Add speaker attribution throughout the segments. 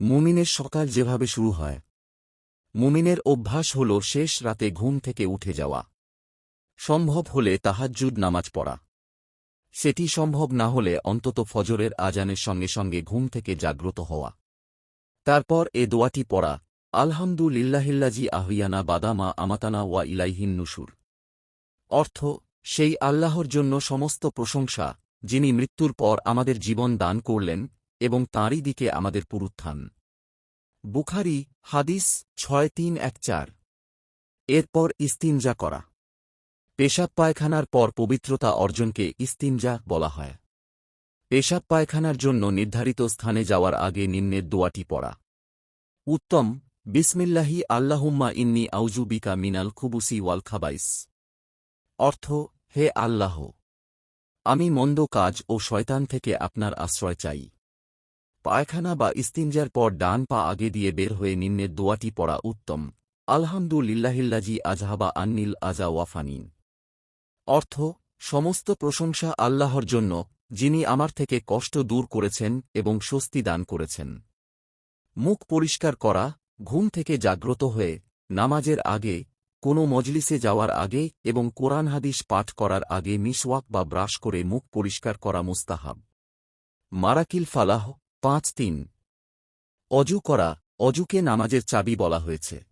Speaker 1: মুমিনের সকাল যেভাবে শুরু হয়। মুমিনের অভ্যাস হল শেষ রাতে ঘুম থেকে উঠে যাওয়া। সম্ভব হলে তাহাজ্জুদ নামাজ পড়া। সেটি সম্ভব না হলে অন্তত ফজরের আজানের সঙ্গে সঙ্গে ঘুম থেকে জাগ্রত হওয়া। তারপর এ দোয়াটি পড়া, আলহামদুলিল্লাহিল্লাজি আহিয়ানা বাদামা আমাতানা ওয়া ইলাইহিন নুসুর। অর্থ, সেই আল্লাহর জন্য সমস্ত প্রশংসা যিনি মৃত্যুর পর আমাদের জীবন দান করলেন এবং তাঁরই দিকে আমাদের পুরুত্থান। বুখারি, হাদিস, ছয়, তিন, এক, চার। এরপর ইস্তিনজা করা। পেশাব পায়খানার পর পবিত্রতা অর্জনকে ইস্তিনজা বলা হয়। পেশাব পায়খানার জন্য নির্ধারিত স্থানে যাওয়ার আগে নিম্নের দোয়াটি পড়া। উত্তম, বিসমিল্লাহি আল্লাহুম্মা ইন্নি আউজুবিকা মিনাল খুবুসি ওয়াল খাবাইস। অর্থ, হে আল্লাহ, আমি মন্দ কাজ ও শয়তান থেকে আপনার আশ্রয় চাই। পায়খানা বা ইস্তিনজার পর ডান পা আগে দিয়ে বের হয়ে নিম্নের দোয়াটি পড়া উত্তম। আলহামদুলিল্লাহিল্লাজি আজহাবা আন্নিল আজা ওয়াফানিন। অর্থ, সমস্ত প্রশংসা আল্লাহর জন্য, যিনি আমার থেকে কষ্ট দূর করেছেন এবং স্বস্তি দান করেছেন। মুখ পরিষ্কার করা, ঘুম থেকে জাগ্রত হয়ে, নামাজের আগে, কোনো মজলিসে যাওয়ার আগে এবং কোরআন হাদিস পাঠ করার আগে মিসওয়াক বা ব্রাশ করে মুখ পরিষ্কার করা মুস্তাহাব। মারাকিল ফালাহ পাঁচ তিন অজু করা, অজুকে নামাজের চাবি বলা হয়েছে।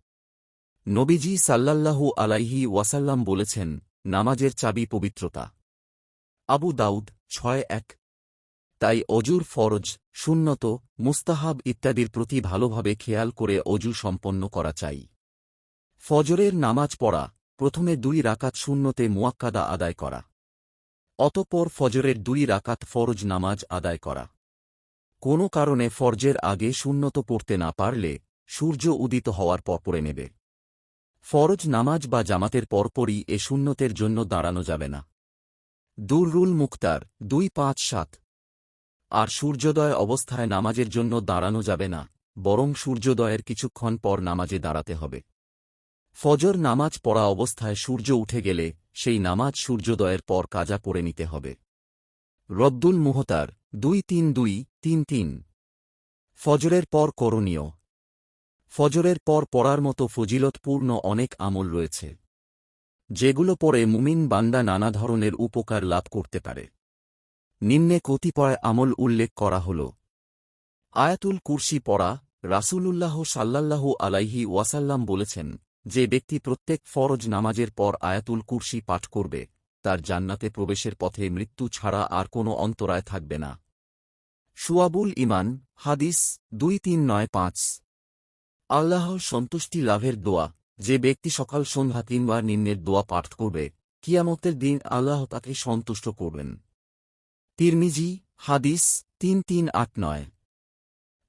Speaker 1: নবীজি সাল্লাল্লাহু আলাইহি ওয়াসাল্লাম বলেছেন, নামাজের চাবি পবিত্রতা। আবু দাউদ ছয় এক তাই অজুর ফরজ, সুন্নত, মুস্তাহাব ইত্যাদির প্রতি ভালোভাবে খেয়াল করে অজু সম্পন্ন করা চাই। ফজরের নামাজ পড়া, প্রথমে দুই রাকাত শূন্যতে মুয়াক্কাদা আদায় করা। অতপর ফজরের দুই রাকাত ফরজ নামাজ আদায় করা। কোনো কারণে ফরজের আগে শূন্যত পড়তে না পারলে সূর্য উদিত হওয়ার পর পড়ে নেবে। ফরজ নামাজ বা জামাতের পরপরই এ শূন্যতের জন্য দাঁড়ানো যাবে না। দুররুল মুক্তার দুই পাঁচ সাত। আর সূর্যোদয় অবস্থায় নামাজের জন্য দাঁড়ানো যাবে না, বরং সূর্যোদয়ের কিছুক্ষণ পর নামাজে দাঁড়াতে হবে। ফজর নামাজ পড়া অবস্থায় সূর্য উঠে গেলে সেই নামাজ সূর্যোদয়ের পর কাজা পড়ে নিতে হবে। রদ্দুল মুহতার, দুই তিন দুই তিন তিন। ফজরের পর করণীয়। ফজরের পর পড়ার মতো ফজিলতপূর্ণ অনেক আমল রয়েছে। যেগুলো পরে মুমিন বান্দা নানা ধরনের উপকার লাভ করতে পারে। নিম্নে কতিপয় আমল উল্লেখ করা হল। আয়াতুল কুরসি পড়া, রাসূলুল্লাহ সাল্লাল্লাহু আলাইহি ওয়াসাল্লাম বলেছেন, যে ব্যক্তি প্রত্যেক ফরজ নামাজের পর আয়াতুল কুরসি পাঠ করবে তার জান্নাতে প্রবেশের পথে মৃত্যু ছাড়া আর কোনো অন্তরায় থাকবে না। সুয়াবুল ইমান হাদিস দুই তিন নয় পাঁচ। আল্লাহর সন্তুষ্টি লাভের দোয়া। যে ব্যক্তি সকাল সন্ধ্যা তিনবার নিম্নের দোয়া পাঠ করবে, কিয়ামতের দিন আল্লাহ তাকে সন্তুষ্ট করবেন। তিরমিজি, হাদিস তিন তিন আট নয়।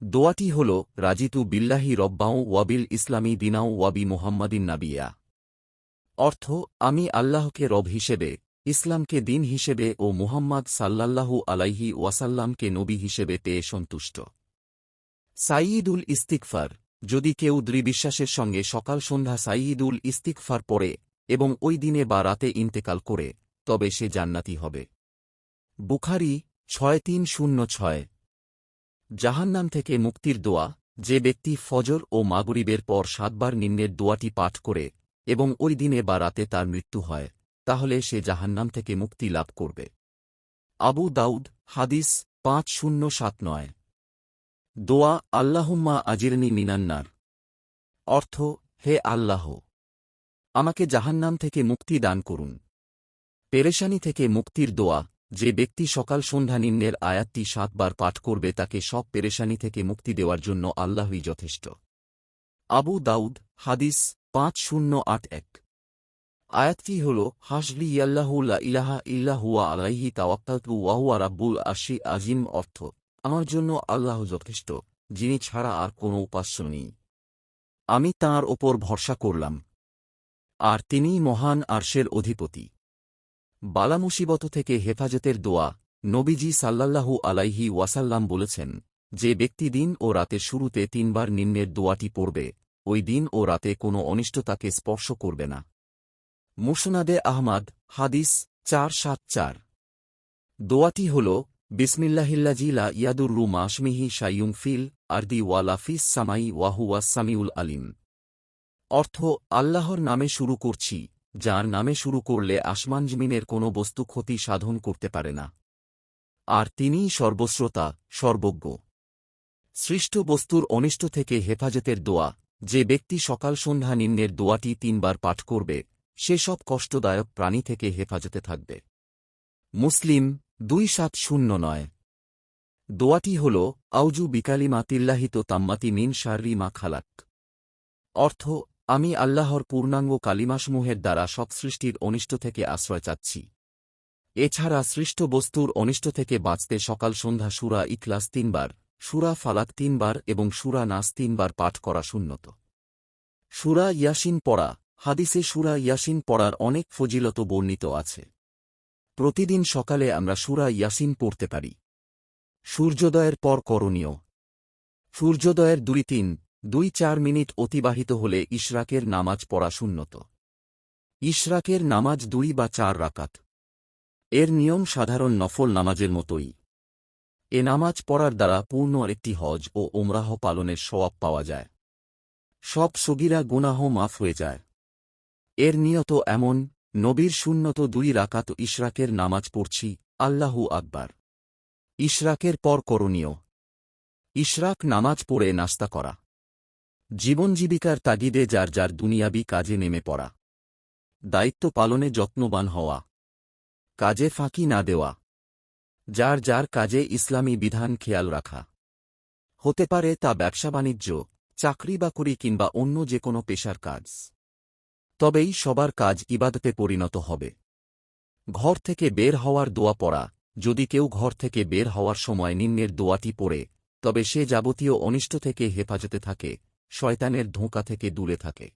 Speaker 1: দোয়াটি হল, রাজিতু বিল্লাহি রব্বাও ওয়াবিল ইসলামী দিনাও ওয়াবি মোহাম্মদিন নাবিয়া। অর্থ, আমি আল্লাহকে রব হিসেবে, ইসলামকে দিন হিসেবে ও মুহাম্মদ সাল্লাল্লাহু আলাইহি ওয়াসাল্লামকে নবী হিসেবে পেয়ে সন্তুষ্ট। সাইয়িদুল ইস্তিকফার যদি কেউ দৃবিশ্বাসের সঙ্গে সকাল সন্ধ্যা সাইয়িদুল ইস্তিকফার পড়ে এবং ওই দিনে বা রাতে ইন্তেকাল করে, তবে সে জান্নাতি হবে। বুখারি ছয় তিন শূন্য ছয়। জাহান্নাম থেকে মুক্তির দোয়া, যে ব্যক্তি ফজর ও মাগরিবের পর সাতবার নিম্নের দোয়াটি পাঠ করে এবং ওই দিনে বা রাতে তার মৃত্যু হয়, তাহলে সে জাহান্নাম থেকে মুক্তি লাভ করবে। আবু দাউদ, হাদিস পাঁচ শূন্য সাত নয়। দোয়া, আল্লাহুম্মা আজিরনি মিনান্নার অর্থ, হে আল্লাহ, আমাকে জাহান্নাম থেকে মুক্তি দান করুন। পেরেশানি থেকে মুক্তির দোয়া, যে ব্যক্তি সকাল সন্ধ্যা নিম্নের আয়াতটি সাতবার পাঠ করবে, তাকে সব পেরেশানি থেকে মুক্তি দেওয়ার জন্য আল্লাহই যথেষ্ট। আবু দাউদ, হাদিস পাঁচ শূন্য আট এক। আয়াতটি হল, হাসলি ইয়াল্লাহুল্লা ইলাহা ইল্লাহুয়া আলাইহি তাওয়াক্কালতু ওয়াহুয়া রাব্বুল আশি আজিম অর্থ, আমার জন্য আল্লাহ যথেষ্ট, যিনি ছাড়া আর কোনো উপাস্য নেই। আমি তাঁর ওপর ভরসা করলাম, আর তিনিই মহান আরশের অধিপতি। বালামুসিবত থেকে হেফাজতের দোয়া নবীজি সাল্লাল্লাহু আলাইহি ওয়াসাল্লাম বলেছেন, যে ব্যক্তি দিন ও রাতের শুরুতে তিনবার নিম্নের দোয়াটি পড়বে ওই দিন ও রাতে কোনো অনিষ্ট তাকে স্পর্শ করবে না। মুসনাদে আহমাদ, হাদিস চার সাত চার। দোয়াটি হল, বিসমিল্লাহিল্লাজি লা ইয়াদুররু মাশমিহি শাইয়ুং ফিল আরদি ওয়ালা ফিস সামাই ওয়াহুয়া সামিউল আলিম। অর্থ, আল্লাহর নামে শুরু করছি, যার নামে শুরু করলে আসমান জমিনের কোনো বস্তু ক্ষতি সাধন করতে পারে না। আর তিনিই সর্বশ্রোতা, সর্বজ্ঞ। সৃষ্ট বস্তুর অনিষ্ট থেকে হেফাজতের দোয়া যে ব্যক্তি সকাল সন্ধ্যা নিম্নের দোয়াটি তিনবার পাঠ করবে সেসব কষ্টদায়ক প্রাণী থেকে হেফাজতে থাকবে। মুসলিম, দুই সাত শূন্য নয়। দোয়াটি হল, আউজু বিকালিমা তিল্লাহিত তাম্মাতি মিন শার্রি মা খালাক। অর্থ, আমি আল্লাহর পূর্ণাঙ্গ কালিমাসমূহের দ্বারা সব সৃষ্টির অনিষ্ট থেকে আশ্রয় চাচ্ছি। এছাড়া সৃষ্ট বস্তুর অনিষ্ট থেকে বাঁচতে সকাল সন্ধ্যা সুরা ইখলাস তিনবার সুরা ফালাক তিনবার এবং সুরা নাস তিনবার পাঠ করা শূন্যত সুরা ইয়াসিন পড়া, হাদিসে সুরা ইয়াসিন পড়ার অনেক ফজিলত বর্ণিত আছে। প্রতিদিন সকালে আমরা সুরা ইয়াসিন পড়তে পারি। সূর্যোদয়ের পর করণীয়। সূর্যোদয়ের দুই তিন, দুই চার মিনিট অতিবাহিত হলে ইশরাকের নামাজ পড়া শূন্যত ইশরাকের নামাজ দুই বা চার রাকাত। এর নিয়ম সাধারণ নফল নামাজের মতোই। এ নামাজ পড়ার দ্বারা পূর্ণ একটি হজ ও ওমরাহ পালনের সওয়াব পাওয়া যায়। সব সগিরা গুনাহ মাফ হয়ে যায়। এর নিয়ত এমন, নবীর শূন্যত দুই রাকাত ইশরাকের নামাজ পড়ছি, আল্লাহু আকবার। ইশরাকের পর করণীয়। ইশরাক নামাজ পড়ে নাস্তা করা। জীবন জীবিকার তাগিদে যার যার দুনিয়াবি কাজে নেমে পড়া। দায়িত্ব পালনে যত্নবান হওয়া। কাজে ফাঁকি না দেওয়া। যার যার কাজে ইসলামী বিধান খেয়াল রাখা। হতে পারে তা ব্যবসা বাণিজ্য, চাকরি বাকরি কিংবা অন্য যে কোনো পেশার কাজ। তবেই সবার কাজ ইবাদতে পরিণত হবে। ঘর থেকে বের হওয়ার দোয়া পড়া, যদি কেউ ঘর থেকে বের হওয়ার সময় নিম্নের দোয়াটি পড়ে, তবে সে যাবতীয় অনিষ্ট থেকে হেফাজতে থাকে, শয়তানের ধোঁকা থেকে দূরে থাকে।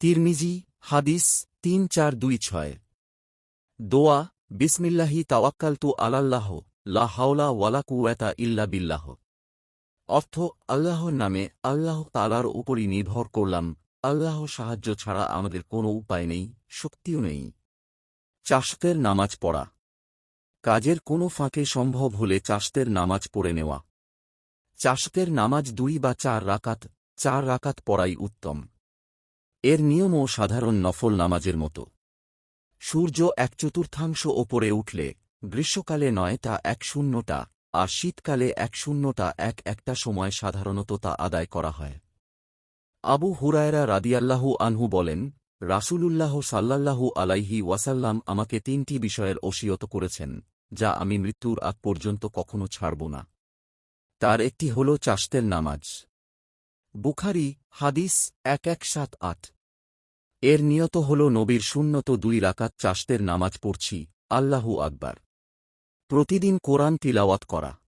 Speaker 1: তিরমিজি, হাদিস তিন চার দুই ছয়। দোয়া বিসমিল্লাহি তাওয়াক্কালতু আলাল্লাহ, লা হাওলা ওয়ালা ইল্লা বিল্লাহ। অর্থ, আল্লাহর নামে আল্লাহ তালার উপরই নির্ভর করলাম। আল্লাহ সাহায্য ছাড়া আমাদের কোনো উপায় নেই, শক্তিও নেই। চাষতের নামাজ পড়া। কাজের কোনো ফাঁকে সম্ভব হলে চাষতের নামাজ পড়ে নেওয়া। চাষতের নামাজ দুই বা চার রাকাত চার রাকাত পড়াই উত্তম। এর নিয়মও সাধারণ নফল নামাজের মতো। সূর্য এক চতুর্থাংশ ওপরে উঠলে, গ্রীষ্মকালে নয় তা এক শূন্যটা, আর শীতকালে এক শূন্যটা এক একটা সময় সাধারণত তা আদায় করা হয়। আবু হুরায়রা রাদিয়াল্লাহু আনহু বলেন, রাসূলুল্লাহ সাল্লাল্লাহু আলাইহি ওয়াসাল্লাম আমাকে তিনটি বিষয়ের ওসিয়ত করেছেন, যা আমি মৃত্যুর আগ পর্যন্ত কখনো ছাড়ব না। তার একটি হল চাষতের নামাজ। বুখারি, হাদিস এক এক সাত আট। এর নিয়ত হল নবীর শূন্যত দুই রাকাত চাষতের নামাজ পড়ছি, আল্লাহু আকবার। প্রতিদিন কোরআন তিলাওয়াত করা।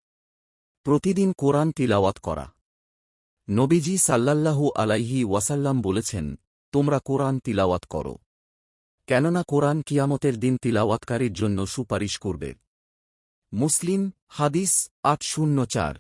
Speaker 1: প্রতিদিন কোরআন তিলাওয়াত করা। নবীজি সাল্লাল্লাহু আলাইহি ওয়াসাল্লাম বলেছেন, তোমরা কোরআন তিলাওয়াত করো। কেননা কোরআন কিয়ামতের দিন তিলাওয়াতকারীর জন্য সুপারিশ করবে। মুসলিম, হাদিস আট শূন্য চার।